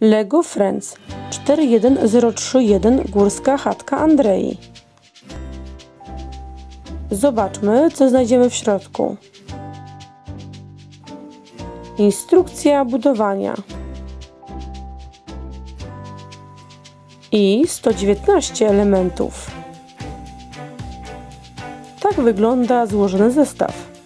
Lego Friends 41031 Górska chatka Andrei. Zobaczmy, co znajdziemy w środku. Instrukcja budowania. I 119 elementów. Tak wygląda złożony zestaw.